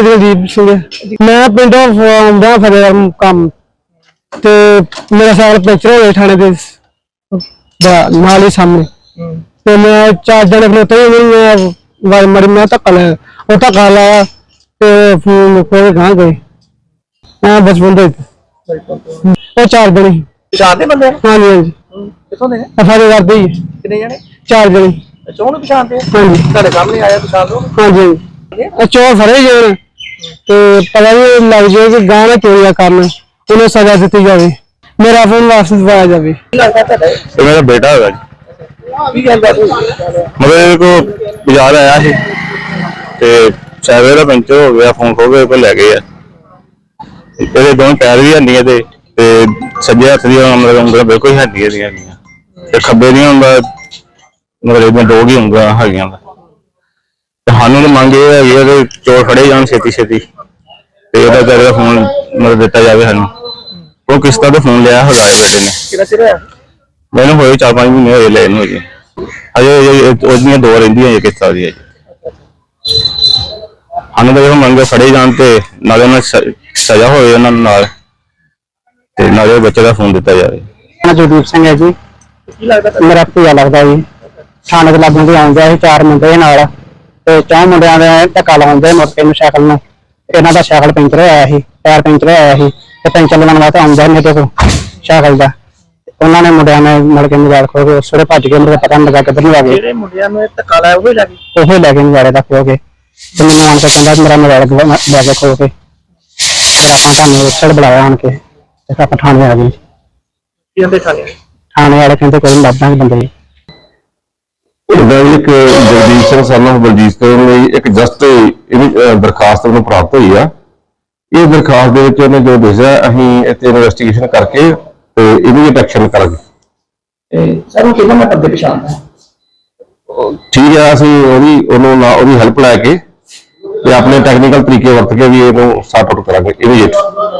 ਨਾਮ ਦਲਦੀਪ ਸਿੰਘ। ਹੈ। ਮੈਂ ਪਿੰਡੋਂ ਆਉਂਦਾ ਫਤਿਹਗੜ੍ਹ ਕੰਮ ਤੇ ਮੇਰਾ ਸਾਲ ਪੈਂਚਰ ਹੋ ਗਿਆ ਥਾਣੇ ਦੇ ਨਾਲ ਹੀ ਸਾਹਮਣੇ। ਤੇ ਮੈਂ ਚਾਰ ਜਣੇ ਆਪਣੇ ਤੇ ਮੈਂ ਵਾਰ ਮਰੀ ਮੈਂ ਧੱਕਾ ਲਿਆ ਉਹ ਧੱਕਾ ਲਾਇਆ ਤੇ ਫੋਨ ਕੋਲ ਗਾਂ ਗਏ। ਮੈਂ ਬਚਪਨ ਦੇ ਉਹ ਚਾਰ ਜਣੇ ਸੀ। ਪਛਾਣਦੇ ਬੰਦੇ? ਹਾਂਜੀ ਹਾਂਜੀ। ਕਿੱਥੋਂ ਦੇ? ਨੇ ਅਫਾਰੇ ਕਰਦੇ ਹੀ। ਕਿੰਨੇ ਜਣੇ? ਚਾਰ ਜਣੇ। ਅੱਛਾ ਉਹਨੂੰ ਪਛਾਣਦੇ? ਹਾਂਜੀ। ਤੁਹਾਡੇ ਸਾਹਮਣੇ ਆਇਆ ਪਛਾਣ ਲਓ। ਹਾਂਜੀ ਚੋਰ ਫੜੇ ਜਾਣ ਤੇ ਪਤਾ ਨਹੀਂ ਲੱਗ ਜਾਏ ਕਿ ਗਾਂ ਨਾ ਚੋਰੀਆਂ ਕਰਨ ਉਹਨੂੰ ਸਜ਼ਾ ਦਿੱਤੀ ਜਾਵੇ, ਮੇਰਾ ਫੋਨ ਵਾਪਸ ਦਿਵਾਇਆ ਜਾਵੇ। ਕੀ ਮੇਰਾ ਬੇਟਾ ਹੈਗਾ ਜੀ। ਮਤਲਬ ਇਹਦੇ ਕੋ ਬਾਜ਼ਾਰ ਆਇਆ ਸੀ ਤੇ ਸਾਈਕਲ ਦਾ ਪੈਂਚਰ ਹੋ ਗਿਆ ਫੋਨ ਖੋ ਕੇ ਕੋ ਲੈ ਗਏ ਆ। ਇਹਦੇ ਦੋਵੇਂ ਪੈਰ ਵੀ ਹੰਡੀਆਂ ਤੇ ਤੇ ਸੱਜੇ ਹੱਥ ਦੀਆਂ ਮਤਲਬ ਉਂਗਲਾਂ ਬਿਲਕੁਲ ਹੱਡੀਆਂ ਦੀਆਂ ਹੈਗੀਆਂ। ਤੇ ਖੱਬੇ ਦੀਆਂ ਉਂਗਲਾਂ ਮਤਲਬ ਇਹਦੀਆਂ ਦੋ ਹੀ ਉਂਗਲਾਂ ਹੈਗੀਆਂ। ਵਾ। ਸਾਨੂੰ ਤਾਂ ਮੰਗ ਇਹ ਹੈਗੀ ਆ ਕਿ ਚੋਰ ਫੜੇ ਜਾਣ ਛੇਤੀ ਛੇਤੀ। ਤੇ ਇਹਦਾ ਤੇਰਾ ਫੋਨ ਮਤਲਬ ਦਿੱਤਾ ਜਾਵੇ ਸਾਨੂੰ। ਉਹ ਕਿਸ ਤਰ੍ਹਾਂ ਦਾ ਫੋਨ ਲਿਆ ਹੈਗਾ ਇਹ ਬੇਟੇ ਨੇ। ਕਿਹੜਾ ਚਿਰ ਹੋਇਆ? ਮੈਨੂੰ ਹੋਏ ਚਾਰ ਪੰਜ ਮਹੀਨੇ ਹੋਏ ਲੈਣ ਨੂੰ ਜੀ ਅਜੇ ਇਹ- ਉਹਦੀਆਂ ਦੋ ਰਹਿੰਦੀਆਂ ਇਹ ਕਿਸ ਦੀ ਹੈ ਜੀ। ਸਾਨੂੰ ਤਾਂ ਇਹ ਮੰਗੇ ਫੜੇ ਜਾਣ ਤੇ ਨਾਲੇ ਉਹਨਾਂ ਸਜ਼ਾ ਹੋਏ ਉਹਨਾਂ ਨਾਲ। ਤੇ ਨਾਲੇ ਬੱਚੇ ਦਾ ਫੋਨ ਦਿੱਤਾ ਜਾਵੇ। ਮੈਂ ਜਗਦੀਪ ਸਿੰਘ ਹੈ ਜੀ। ਕੀ ਲੱਗਦਾ ਤੁਹਾਨੂੰ? ਮੇਰਾ ਭੂਆ ਲੱਗਦਾ ਜੀ। ਥਾਣੇ ਦੇ ਲਾਗੋਂ ਦੀ ਆਉਂਦਾ ਸੀ ਚਾਰ ਮੁੰਡੇ ਨਾਲ। ਤੇ ਚੌਂ ਮੁੰਡਿਆਂ ਦੇ ਧੱਕਾ ਲਾਉਂਦੇ ਮੋਟੇ ਨੂੰ ਸਾਈਕਲ ਨੂੰ। ਇਹਨਾਂ ਦਾ ਸਾਈਕਲ ਪੈਂਚਰ ਹੋਇਆ ਸੀ ਟਾਇਰ ਪੈਂਚਰ ਹੋਇਆ ਸੀ ਤੇ ਪੈਂਚਰ ਲਗਾਉਣ ਵਾਸਤੇ ਆਉਂਦਾ ਨਹੀਂ ਤੇ ਸਾਈਕਲ ਦਾ। ਉਹਨਾਂ ਨੇ ਮੁੰਡਿਆਂ ਨੇ ਮਿਲ ਕੇ ਮੋਬਾਈਲ ਖੋ ਕੇ ਉਸੜੇ ਭੱਜ ਕੇ ਮੇਰੇ ਪਤਾ ਨਹੀਂ ਲੱਗਾ ਕਿੱਧਰ ਨੂੰ ਆ ਗਏ। ਜਿਹੜੇ ਮੁੰਡਿਆਂ ਨੂੰ ਇਹ ਧੱਕਾ ਲਾਇਆ ਉਹ ਹੀ ਲੱਗੀ ਉਹ ਲੈ ਕੇ ਮੋਬਾਈਲ ਦਾ ਖੋ ਕੇ। ਤੇ ਮੈਨੂੰ ਆਣ ਕੇ ਕਹਿੰਦਾ ਮੇਰਾ ਮੋਬਾਈਲ ਲੈ ਕੇ ਖੋ ਕੇ। ਤੇ ਆਪਾਂ ਤੁਹਾਨੂੰ ਉਸੜ ਬੁਲਾਇਆ ਆਣ ਕੇ ਤੇ ਆਪਾਂ ਥਾਣੇ ਆ ਗਏ। ਕੀ ਕਹਿੰਦੇ ਥਾਣੇ ਥਾਣੇ ਵਾਲੇ ਕਹਿੰਦੇ ਕੋਈ ਲੱਭਾਂਗੇ ਬੰਦੇ। ਇਹਦਾ ਇੱਕ ਜਗਦੀਪ ਸਿੰਘ ਸਾਨੂੰ ਬਲਜੀਤ ਸਿੰਘ ਲਈ ਇੱਕ ਜਸਟ ਇਹਦੀ ਦਰਖਾਸਤ ਨੂੰ ਪ੍ਰਾਪਤ ਹੋਈ ਆ। ਇਹ ਦਰਖਾਸਤ ਦੇ ਵਿੱਚ ਉਹਨੇ ਜੋ ਦੱਸਿਆ ਅਸੀਂ ਇੱਥੇ ਇਨਵੈਸਟੀਗੇਸ਼ਨ ਕਰਕੇ ਤੇ ਇਮੀਡੀਏਟ ਐਕਸ਼ਨ ਕਰਾਂਗੇ। ਸਰ ਉਹ ਕਿਹਨਾਂ ਮੈਂ ਬੰਦੇ ਪਛਾਣਦਾ ਠੀਕ ਹੈ ਅਸੀਂ ਉਹਦੀ ਉਹਨੂੰ ਨਾ ਉਹਦੀ ਹੈਲਪ ਲੈ ਕੇ ਤੇ ਆਪਣੇ ਟੈਕਨੀਕਲ ਤਰੀਕੇ ਵਰਤ ਕੇ ਵੀ ਇਹਨੂੰ ਸੌਟ ਆਊਟ ਕਰਾਂਗੇ ਇਮੀਡੀਏਟ